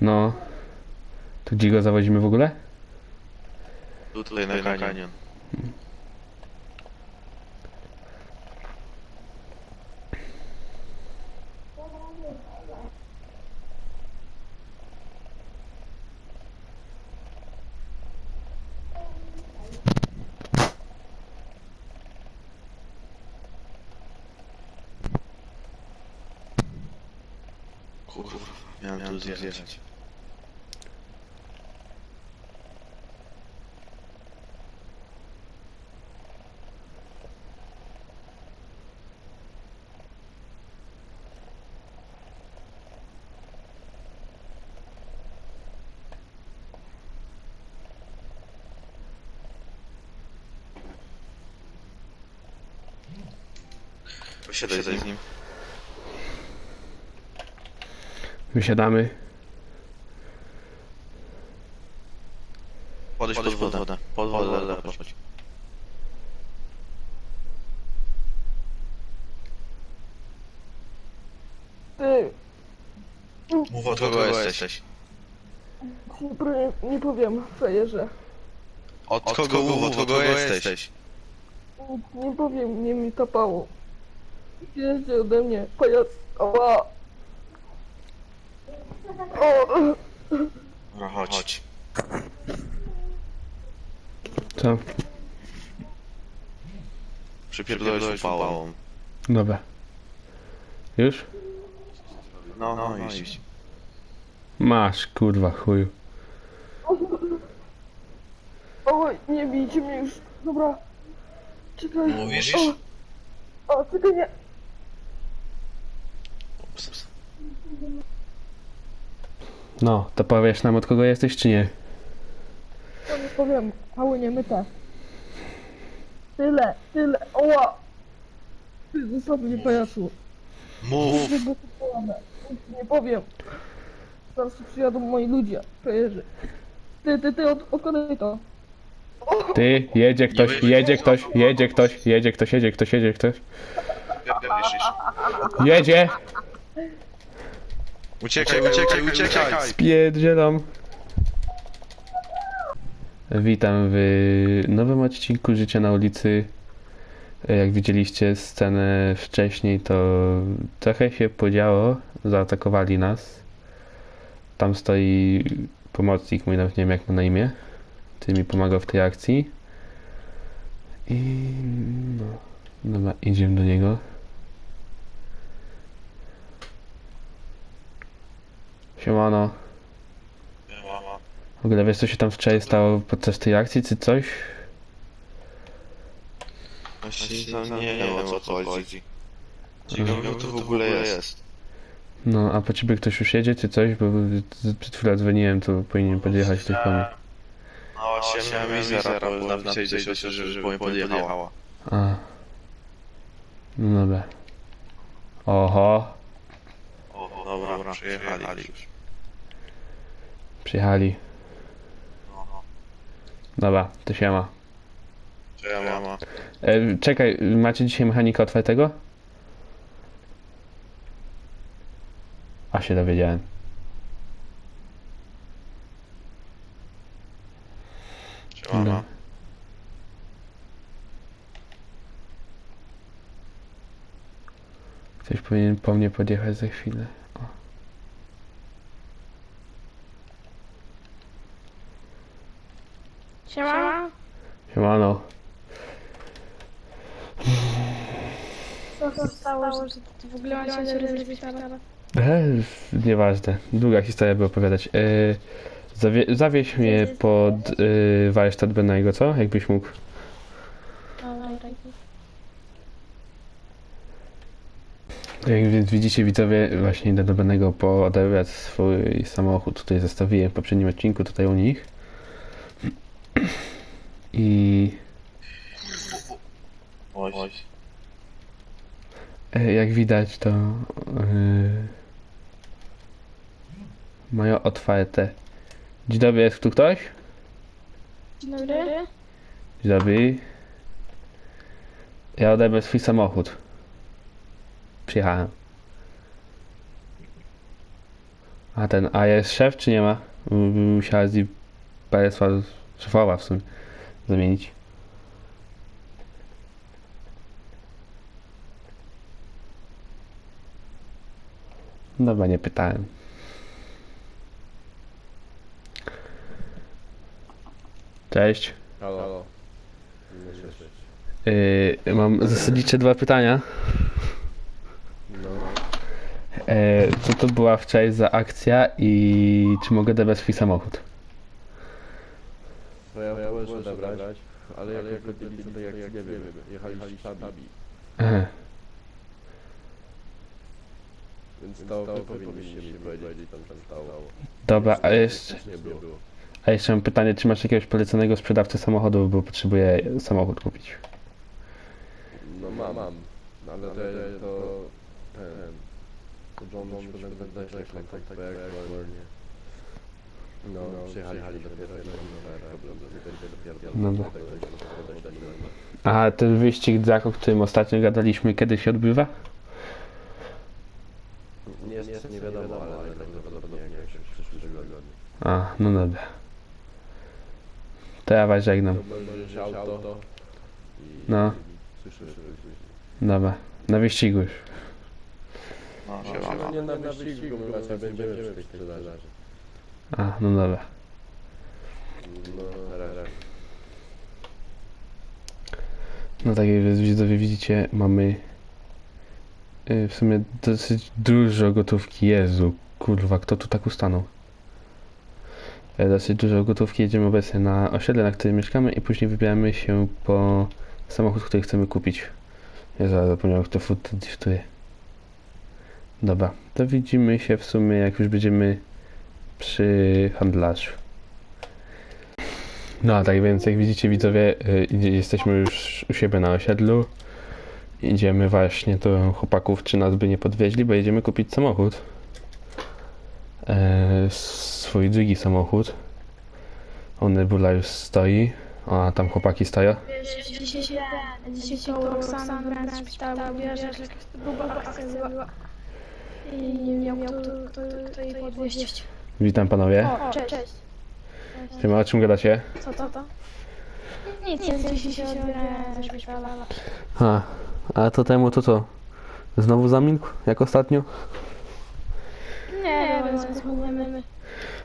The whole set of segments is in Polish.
No. To gdzie go zawozimy w ogóle? Tutaj na kanion. Kurwa, miałem tu zjechać. Posiadaj z nim. Wysiadamy. Podejdź pod wodę. Pod wodę, chodź. Ty, Mów od kogo jesteś. nie, pro- nie powiem, frajerze. Od kogo mów, od kogo jesteś. Nie, nie powiem, nie mi kapało. Jedzie ode mnie, pajac. Ała. O, Dobra, chodź. Co? Przypierdolę pałą. Dobra. Już? No, no, no idź. Masz, kurwa, chuju. oj, nie bijcie mnie już. Dobra. Czekaj. Mówisz? O, o czekaj, nie. No, to powiesz nam od kogo jesteś, czy nie? To nie powiem, pały nie myte. Tyle, tyle, oła. Ty, zostaw mnie, pajacu. Mów! Nie połamę. Nie powiem. Zaraz tu przyjadą moi ludzie, frajerzy. Ty, ty, ty, od, odkładaj to. Ty, jedzie ktoś, jedzie ktoś, jedzie ktoś, jedzie ktoś, jedzie ktoś, jedzie ktoś. Jedzie! Uciekaj, uciekaj, uciekaj! Spierdzielam. Witam w nowym odcinku Życia na ulicy. Jak widzieliście scenę wcześniej, to trochę się podziało. Zaatakowali nas. Tam stoi pomocnik mój, nawet nie wiem jak ma na imię. Ty mi pomagał w tej akcji. I no, dobra, idziemy do niego. Siemano. W ogóle wiesz co się tam wczoraj stało podczas tej akcji, czy coś? Właśnie to nie wiem o co chodzi. Ciekawe to w ogóle jest. No, a po ciebie ktoś już jedzie, czy coś? Bo przed chwilą dzwoniłem, to powinien podjechać ktoś po mnie. No właśnie miałem mizera, bo napisać do się, żeby podjechała. A. No dobra. Oho, O, dobra, przyjechali już. Przyjechali. Dobra, to siema. Siema. E, czekaj, macie dzisiaj mechanika otwartego? A się dowiedziałem. Siema. Ktoś powinien po mnie podjechać za chwilę. Siema. Siemano. Co się stało, że ty w ogóle macie się rozbić? E, nieważne. Długa historia by opowiadać. E, zawie, zawieź mnie pod e, warsztat Bennego, co? Jakbyś mógł. Jak więc widzicie widzowie, właśnie idę do Bennego po odebrać swój samochód. Tutaj zostawiłem w poprzednim odcinku, tutaj u nich. I Oj. e, jak widać to e, mają otwarte. Dzień dobry, jest tu ktoś? Dzień dobry. Dzień dobry. Ja odebrę swój samochód. Przyjechałem. A ten, a jest szef czy nie ma? Musiała z nim państwa szefowa w sumie zamienić. Dobra, nie pytałem. Cześć. Halo, halo. Yy, mam zasadnicze dwa pytania. No, E, co to była wczoraj za akcja i czy mogę odebrać swój samochód? To ja możesz odebrać, ale jak jak byli tutaj, jak nie wiem, jechali sztabami, więc to wy powinniście mi powiedzieć, tam tam stało. Dobra, a jeszcze, Nic nie było. a jeszcze mam pytanie, czy masz jakiegoś poleconego sprzedawcę samochodów, bo potrzebuję samochód kupić. No mam, mam, No, ale to, to ten, to John musi potem dać na kontakt, bo jak aktualnie. No, przyjechali dopiero, no, no, problem, dopiero, Dobra. dopiero, A ten wyścig Draco, o którym ostatnio gadaliśmy, kiedy się odbywa? Nie jest, nie wiadomo, ale prawdopodobnie jak się w przyszłym tygodniu. A, no dobra. To ja was żegnam. To będziesz auto i No. słyszysz. Dobra, na wyścigu już. No, No, siema. nie na wyścigu, my raczej będziemy sprzedaży. A, no dobra. No. No tak jak widzowie widzicie, mamy y, w sumie dosyć dużo gotówki. Jezu, kurwa, kto tu tak ustanął? E, Dosyć dużo gotówki. Jedziemy obecnie na osiedle, na którym mieszkamy i później wybieramy się po samochód, który chcemy kupić. Ja zapomniałem, kto fut dyftuje. Dobra, to widzimy się w sumie, jak już będziemy przy handlarzu. No a tak więc jak widzicie widzowie, y, jesteśmy już u siebie na osiedlu. Idziemy właśnie do chłopaków, czy nas by nie podwieźli, bo jedziemy kupić samochód. E, swój drugi samochód. Onebula już stoi, a tam chłopaki stoją. Dzisiaj się dzisiaj koło Roxana brałem z szpitalu, wiesz, że jakaś gruba babka była. I nie kto, kto, kto jej podwieźć. Witam panowie. O, cześć. cześć. Siema, o czym gadacie? Co to to? Nic, nic, dzisiaj się odbierałem ze szpitala. A, a to temu to co? Znowu zamilkł, jak ostatnio? Nie, wiem, spróbujemy.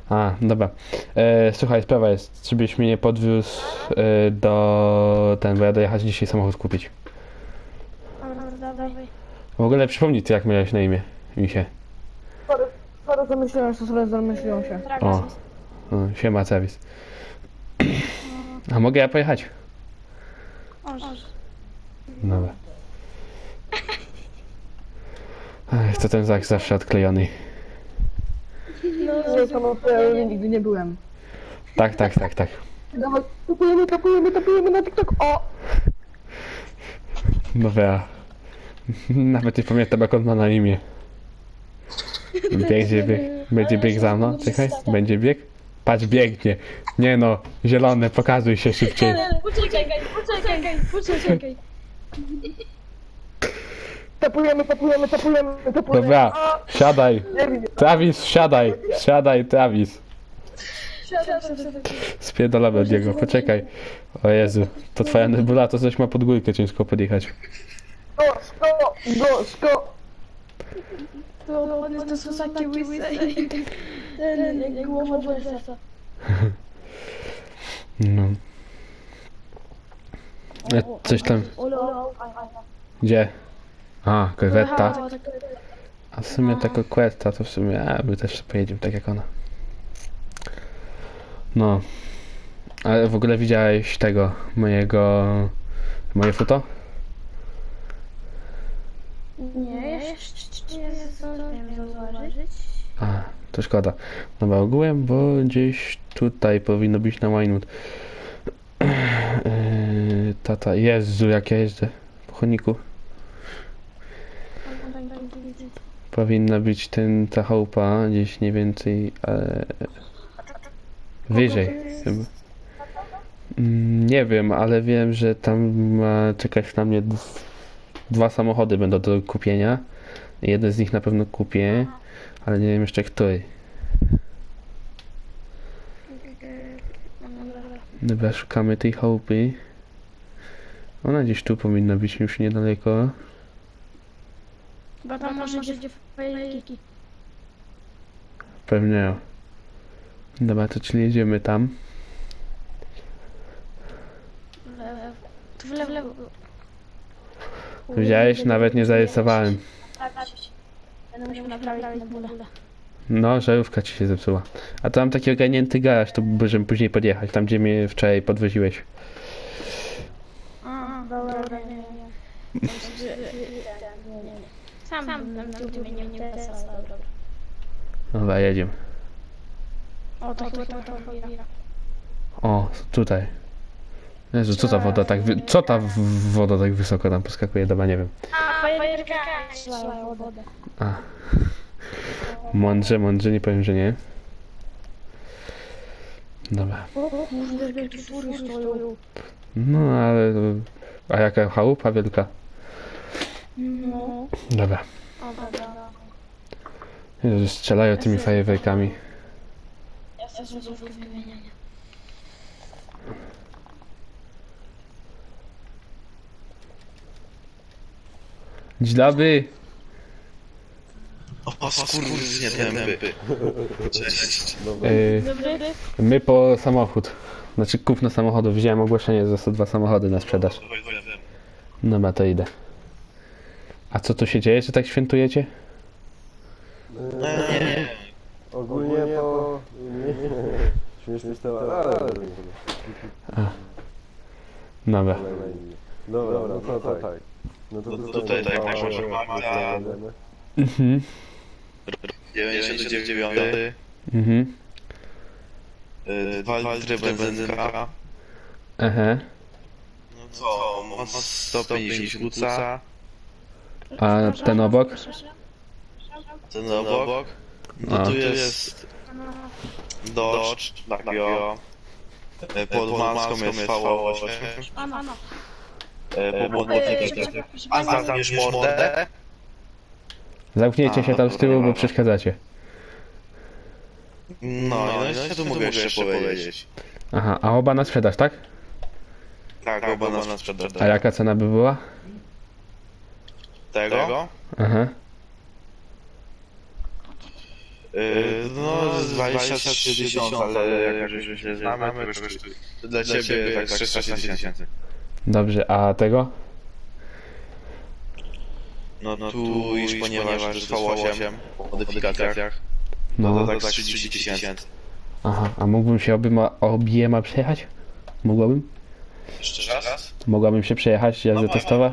A, dobra. E, słuchaj, sprawa jest, żebyś mnie nie podwiózł e, do ten, bo ja dojechać dzisiaj samochód kupić. Dobra, dawaj. W ogóle przypomnij ty, jak miałeś na imię, Misie. Sorry, sorry, zamyśliłem się, sorry, zamyśliłem się. O. No, siema, Travis. A mogę ja pojechać? Dobra. Ech, to ten zak zawsze odklejony. No, to ja nigdy nie byłem. Tak, tak, tak, tak. Dawaj, tapujemy, tapujemy, tapujemy na TikTok, o! Dobra. Nawet nie pamiętam, jak on ma na imię. Biegnie, bieg, będzie bieg za mną, czekaj, będzie bieg. Patrz, biegnie. Nie no, zielone, pokazuj się szybciej. Poczekaj, poczekaj, poczekaj. Tapujemy, tapujemy, tapujemy, tapujemy. Dobra, siadaj. Travis, siadaj, siadaj, Travis. Spierdolamy od niego, poczekaj. O Jezu, to twoja nebula to coś ma pod górkę ciężko podjechać. Gorzko, gorzko. To jest to są takie łyse i ten jak głowa. No. Coś tam, gdzie? A, korwetta. A w sumie taka questa to w sumie, a my też pojedziemy tak jak ona. No. Ale w ogóle widziałeś tego, mojego, moje foto? Nie, jeszcze nie zdążyłem zauważyć. A, to szkoda. Dobra, ogółem, bo gdzieś tutaj powinno być na Winewood. Yy, tata, Jezu, jak ja jeżdżę po chodniku. Powinna być ten, ta chałupa gdzieś mniej więcej e, wyżej. Chyba. Mm, Nie wiem, ale wiem, że tam ma czekać na mnie d- dwa samochody będą do kupienia. Jeden z nich na pewno kupię, ale nie wiem jeszcze który. Dobra, szukamy tej chałupy. Ona gdzieś tu powinna być już niedaleko. Chyba tam może gdzie fejki. Pewnie. Dobra, to czyli jedziemy tam. W lewo. Widziałeś? Nawet nie zarysowałem. Będę musiał naprawić na bóle. No, żarówka ci się zepsuła. A tam taki ogarnięty garaż, to możemy później podjechać, tam gdzie mnie wczoraj podwoziłeś. A, dobra, dobra, nie, nie. Sam, sam tu wymienił Tesla, ale dobra. Dobra, jedziemy. O, to chyba to chwila. O, tutaj. Jezu, co ta woda tak, wy... co ta woda tak wysoko tam poskakuje? Dobra, nie wiem. A, fajerka wodę. A. Mądrze, mądrze, nie powiem, że nie. Dobra. No, ale... A jaka chałupa wielka? No. Dobra. Jezu, strzelają tymi fajerwerkami. Ja złotówkę wymieniania. Dzień dobry. O, skurwysynie tępy. Cześć. Dobra. Y, Dobry. my po samochód. Znaczy kupno samochodu. Widziałem ogłoszenie, że są dwa samochody na sprzedaż. Dobra, to idę. A co tu się dzieje, że tak świętujecie? Nie, nie. Ogólnie to... Nie, śmiesznie jest to, ale... Dobra. Dobra, no to tak. No to No tutaj tak, tak, może mama- Mhm. 99. Mhm. y, Dwa litry benzynka. Aha. No co, ma 150 kuca. A ten obok? Ten obok. A. No tu jest Dodge, Dagio. Y, Pod maską jest V8. Ano, ano. Po podwodniku A zamkniesz mordę? Zamknijcie się tam z tyłu, bo przeszkadzacie. No, no i ja tu mogę jeszcze powiedzieć. Aha, a oba na sprzedaż, tak? Tak, oba na sprzedaż. A jaka cena by była? Tego? Aha. Yy, no, z 23 tysiące, ale jak już się znamy, to dla ciebie tak 16 tysięcy. Dobrze, a tego? No tu już ponieważ jest V8 po modyfikacjach, no No. to tak z 30 tysięcy. Aha, a mógłbym się obiema, obiema przejechać? Mogłabym? Jeszcze raz? Mogłabym się przejechać, jazdę testową?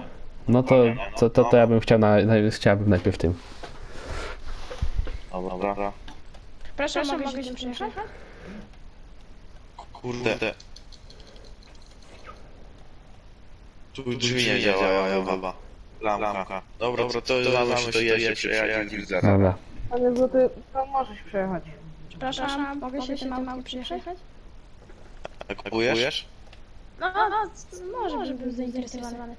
No to, to, to, to ja bym chciał, na, na, chciałbym najpierw tym. Dobra. Proszę, mogę się przyjechać? Kurde. Tu drzwi nie działają chyba. Lampka. Dobra, dobra, to się to jedzie, przejechać i zaraz. Dobra. Panie Złoty, tam możesz przejechać. Przepraszam, mogę się tym autem przyjechać? Kupujesz? No, no, może bym był zainteresowany.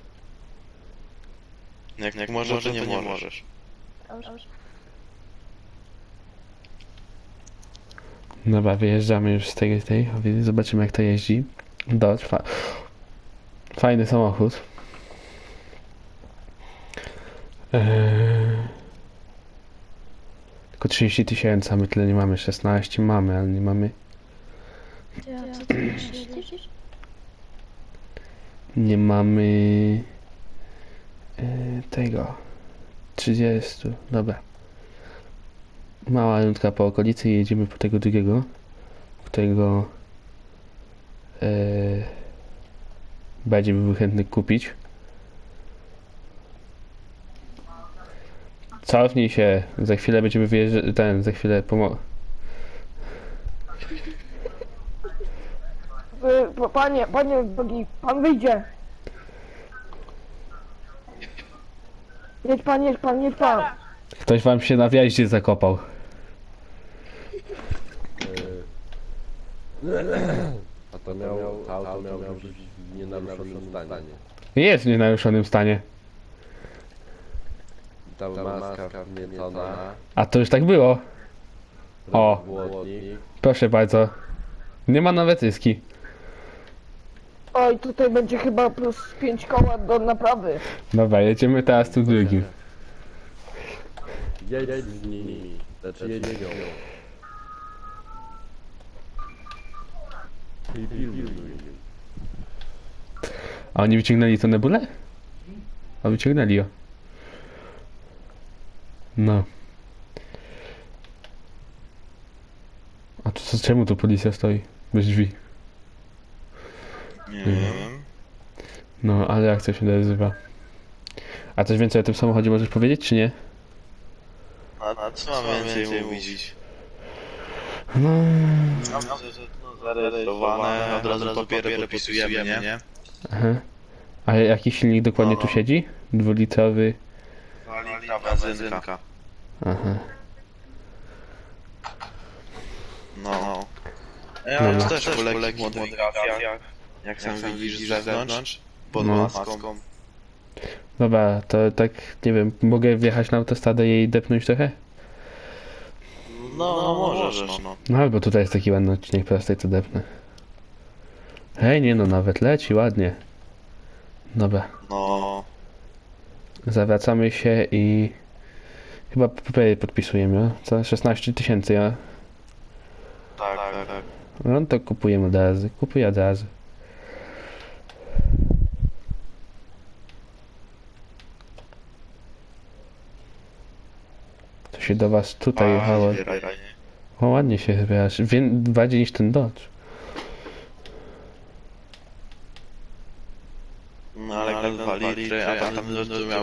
Jak, jak możesz, to nie możesz. Dobrze. Dobra, wyjeżdżamy już z tej, tej. Zobaczymy jak to jeździ. Dodge. Fa fajny samochód. Eee... Tylko 30 tysięcy, a my tyle nie mamy. 16 mamy, ale nie mamy. Nie mamy e, tego 30. Dobra. Mała rundka po okolicy i jedziemy po tego drugiego, którego e, będzie był chętny kupić. Cofnij się, za chwilę będziemy wyjeżdżać, ten, za chwilę pomo... Y, pa- Panie, panie drogi, pan wyjdzie. Jedź pan, jedź pan, jedź pan. Ktoś wam się na wjeździe zakopał. A to miał, to auto miał być w nienaruszonym stanie. Jest w nienaruszonym stanie. Ta maska wmiecona, A to już tak było. O. błotnik. Proszę bardzo. Nie ma nawet zyski. Oj, tutaj będzie chyba plus 5 koła do naprawy. Dobra, jedziemy teraz tu drugim. Jedź z nimi. Znaczy jedź z nią. I pilnuj jej. A oni wyciągnęli to nebulę? A wyciągnęli ją. No. A to co, czemu tu policja stoi? Bez drzwi. Nie wiem. No, ale jak to się nazywa? A coś więcej o tym samochodzie możesz powiedzieć, czy nie? A, a co mam więcej mówić? No, Zarejestrowane, od razu papiery podpisujemy, nie? Aha. A jaki silnik dokładnie tu siedzi? Dwulitrowy. Litra benzynka. Aha. No. Ja Dobra. już też po lekkich modyfikacjach. Jak sam widzisz z zewnątrz, pod No. maską. Dobra, to tak, nie wiem, mogę wjechać na autostradę i depnąć trochę? No, no możesz, no. No albo tutaj jest taki ładny odcinek prostej, to depnę. Hej, nie no, nawet leci ładnie. Dobra, No. zawracamy się i... Chyba papiery podpisujemy? Co? 16 tysięcy, ja? Tak, tak, tak. No to kupujemy od razu, kupuję od razu. To się do was tutaj jechało. O, ładnie się zbierasz. Bardziej niż ten Dodge. No ale jak na 2 litry, a tam to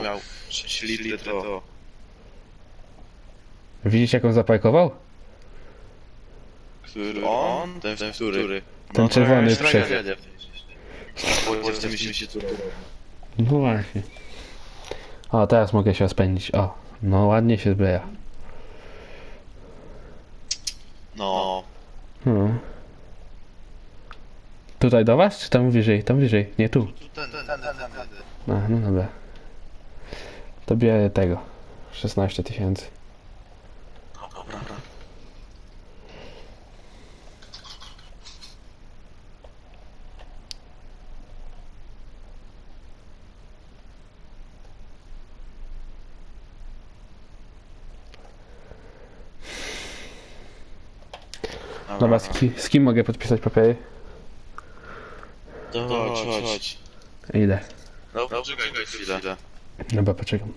miał 6 litry, to... Widzisz jak on zaparkował? Który on? Ten, ten który? Ten czerwony przed. Bo w tym się tu No właśnie. O, teraz mogę się spędzić. O, no ładnie się zbiera. No. Hmm. Tutaj do was, czy tam wyżej? Tam wyżej, nie tu. A, no dobra. To biorę tego. 16 tysięcy. Dobra. Dobra, z, ki z kim mogę podpisać papiery? Chodź, chodź. Idę. No, poczekaj chwilę. Dobra, poczekam.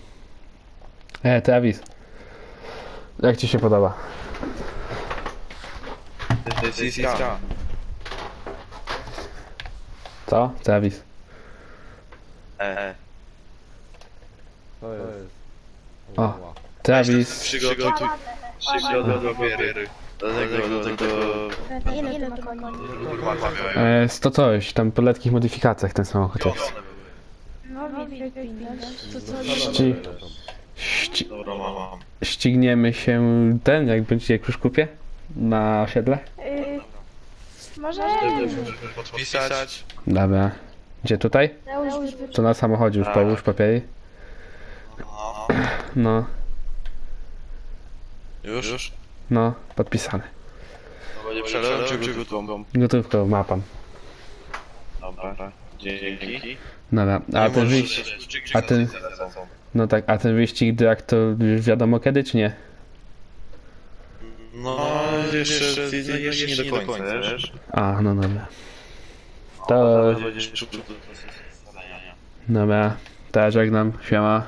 E, Travis. Jak ci się podoba? To jest iska. Co? Travis. E. To jest. O. Travis. Przygotuj, przygotuj papiery. Do tego, do tego... Ile to ma koni? E, 100 coś, tam po lekkich modyfikacjach ten samochód jest. No, widać, widać. To co? Ści ści Dobra, mam. ścigniemy się ten, jak będzie, jak już kupię? Na osiedle? Yy, może... Podpisać. Dobra. Gdzie tutaj? To na samochodzie już połóż papiery. No. No, Już? Już? No, podpisane. To będzie przelewem czy gotówką? Gotówką ma pan. Dobra. Dzięki. Dobra, a ten wyścig, a ten- no tak, a ten wyścig jak to już wiadomo kiedy, czy nie? No, jeszcze, no, jeszcze nie do końca, wiesz? A, no dobra. To, dobra, to ja żegnam, siema.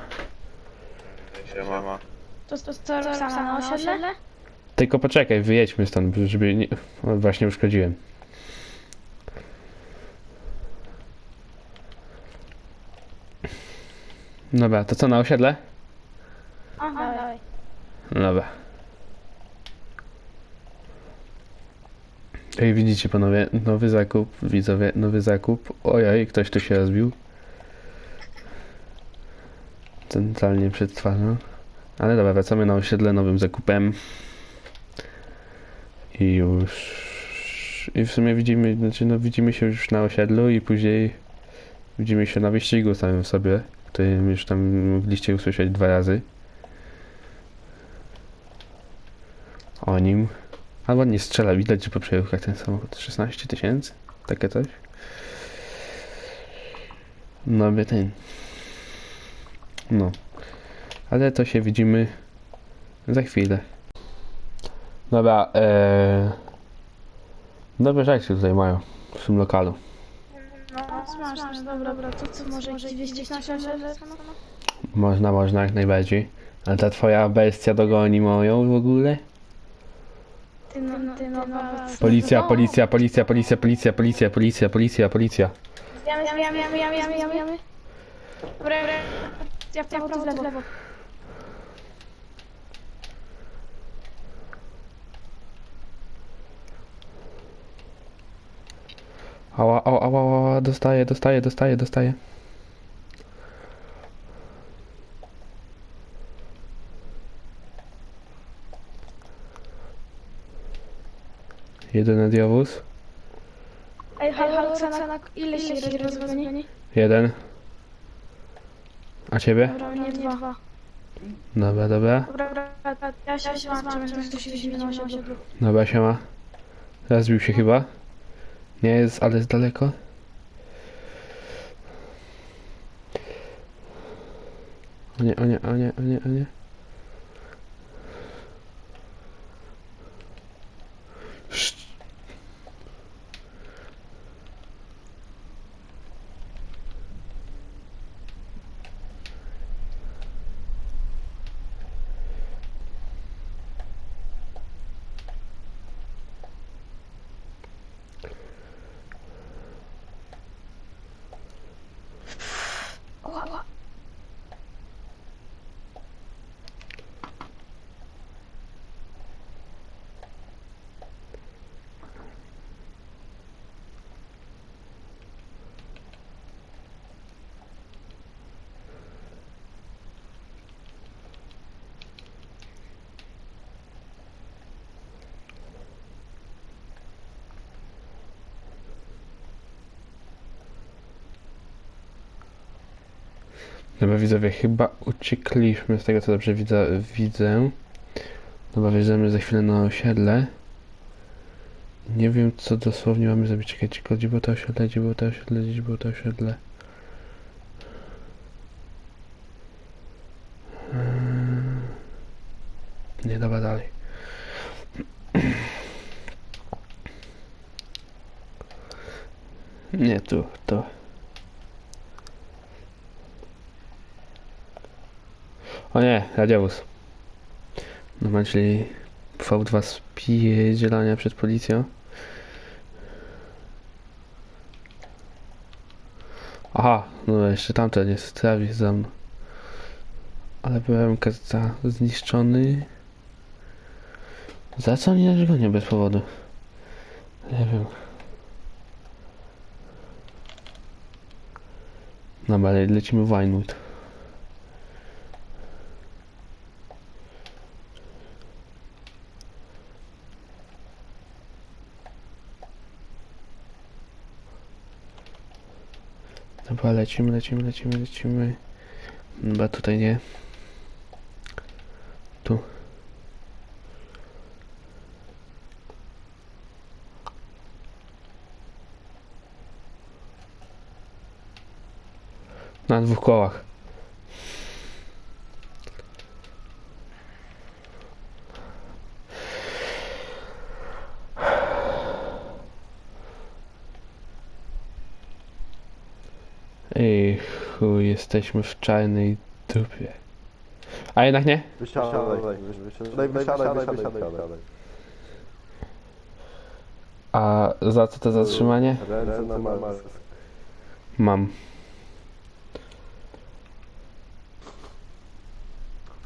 Siema. To, to co, Roxana na osiedle? Tylko poczekaj, wyjedźmy stąd, żeby nie... O, właśnie uszkodziłem. Dobra, to co, na osiedle? Aha, dawaj. Dobra. Ej, widzicie panowie, nowy zakup, widzowie, nowy zakup. Ojej, ktoś tu się rozbił. Centralnie przed twarzą. Ale dobra, wracamy na osiedle nowym zakupem. I już... I w sumie widzimy, znaczy no widzimy się już na osiedlu i później widzimy się na wyścigu samym w sobie, którym już tam mogliście usłyszeć dwa razy. o nim. A ładnie strzela, widać, że po przejażdżkach ten samochód 16 tysięcy, takie coś. No by ten. No. Ale to się widzimy za chwilę. Dobra, eee... Dobre rzeczy tutaj mają w tym lokalu. No, smaczne, dobra, dobra, to co może gdzieś gdzieś na szerze? Można, można jak najbardziej. Ale ta twoja bestia dogoni moją w ogóle? Ty, no, ty, no, Policja, policja, policja, policja, policja, policja, policja, policja, policja. Jamy, jamy, jamy, jamy, jamy, jamy, jamy. Dobra, dobra. Ja w prawo, w lewo. Ała, ała, ała, ała, dostaję, dostaję, dostaję, dostaję. Jeden adiowóz. Ej, halo, halo, cena, ile się rozgoni? Jeden. A ciebie? Dobra, nie dwa. Dobra, dobra. Dobra, dobra, ja się zobaczę, że to się na osiedlu. Dobra, siema. Rozbił się chyba. Nie jest, ale jest daleko. O nie, o nie, o nie, o nie, o nie. Dobra widzowie, chyba uciekliśmy z tego co dobrze widzę. widzę. Dobra, wjeżdżamy za chwilę na osiedle. Nie wiem co dosłownie mamy zrobić. Czekajcie, gdzie było to osiedle, gdzie było to osiedle, gdzie było to osiedle. Eee, Nie, dobra, dalej. Nie, tu, to. O nie, radiowóz. No czyli V2 spierdzielania przed policją. Aha, no jeszcze tamten jest Travis za mną. Ale byłem za zniszczony. Za co oni nas gonią bez powodu? Nie wiem. Dobra, ale lecimy w Winewood. Dobra, lecimy, lecimy, lecimy, lecimy. Chyba tutaj nie. Tu. Na dwóch kołach. Ej, chuj, jesteśmy w czarnej dupie. A jednak nie? Wysiadaj, wysiadaj, wysiadaj, wysiadaj, wysiadaj. A za co to zatrzymanie? Ręce na mask. Mam.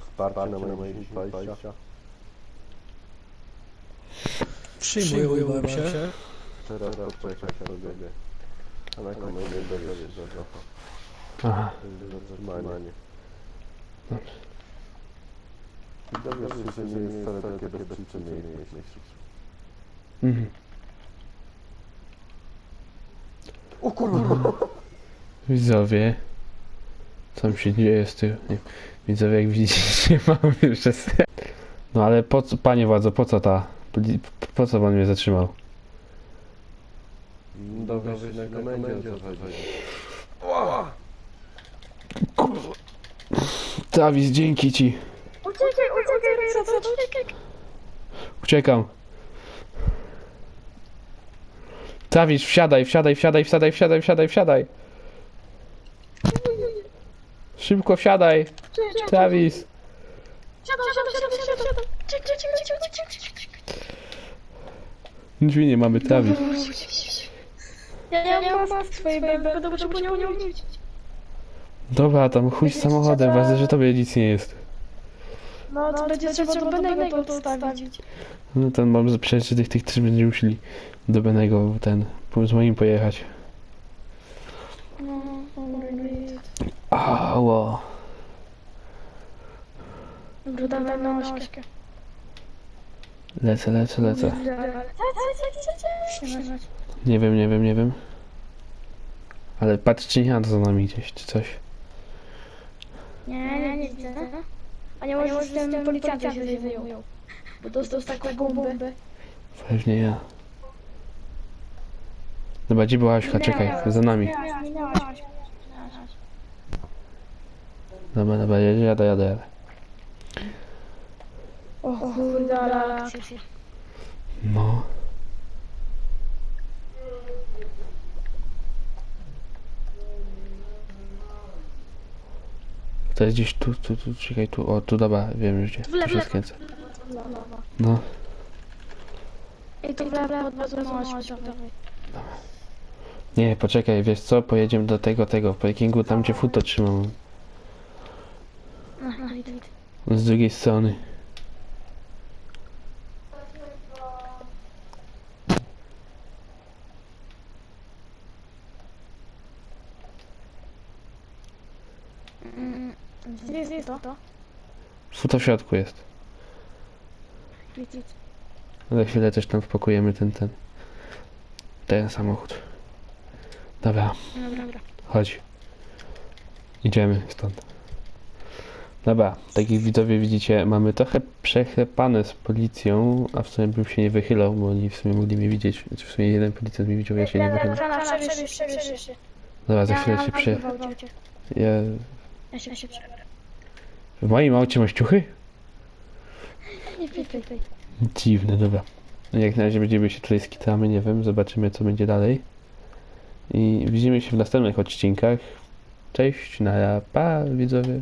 Wsparcie na moje 20. Przyjmuję, ujmę się. Teraz poczekaj sobie. A na komendę dowiesz, że trochę. Aha. I dowiesz się, że nie jest wcale takie bezprzyczynne jak myślisz. Mhm. O kurwa! Widzowie. Co tam się dzieje z tym? Nie. Widzowie, jak widzicie, mamy przez... No ale po co, panie władzo, po co ta... Po co pan mnie zatrzymał? Dowiesz się na komendzie o co chodzi. Kurwa. Travis, dzięki ci. Uciekaj, uciekaj, uciekaj, uciekaj. Uciekam. Travis, wsiadaj, wsiadaj, wsiadaj, wsiadaj, wsiadaj, wsiadaj, wsiadaj. Szybko wsiadaj. Travis. Siadam, siadam, siadam, siadam, siadam. Czek, czek, czek, czek, czek, czek, czek. Drzwi nie mamy, Travis. Ja nie mam ja będę musiał po nią wrócić. Dobra, tam chuj z samochodem, ważne, że tobie nic nie jest. No, to będzie trzeba do Benego to odstawić. No ten mam przecież tych, tych trzech będziemy musieli do Benego ten, z moim pojechać. No, dobra, git. Ało. Dobra, dawaj na ośkę. Lecę, lecę, lecę. Nie wiem, nie wiem, nie wiem. Ale patrz, czy nie za nami gdzieś, czy coś. Nie, nie, nie widzę. A nie może z tym policjantem się wyjął. Bo dostał taką bombę. Pewnie ja. Dobra, gdzie była Aśka? Czekaj, za nami. Dobra, dobra, jadę, jadę, jadę. jadę. O kurde, ale akcja. No. To jest gdzieś tu, tu, tu, czekaj, tu, o, tu, dobra, wiem już gdzie, W lewo, tu się lewo. skręcę. No, I to w lewo od razu na ośkę. nie, poczekaj, wiesz co, pojedziemy do tego, tego, parkingu, tam gdzie futo trzymam, Aha, idę, idę. z drugiej strony. Mm, Gdzie jest, jest to? Futo w środku jest. Widzicie. Za chwilę też tam wpakujemy ten, ten, ten samochód. Dobra, Dobra, dobra. chodź. Idziemy stąd. Dobra, tak jak widzowie widzicie, mamy trochę przechlepane z policją, a w sumie bym się nie wychylał, bo oni w sumie mogli mnie widzieć. Znaczy w sumie jeden policjant mnie widział, ja się nie się. Dobra, za chwilę się przy... Ja... Ja się przebiorę. W moim aucie masz ciuchy? Nie pipaj. Dziwne, dobra. No Jak na razie będziemy się tutaj skitamy, nie wiem, zobaczymy co będzie dalej. I widzimy się w następnych odcinkach. Cześć, na pa widzowie.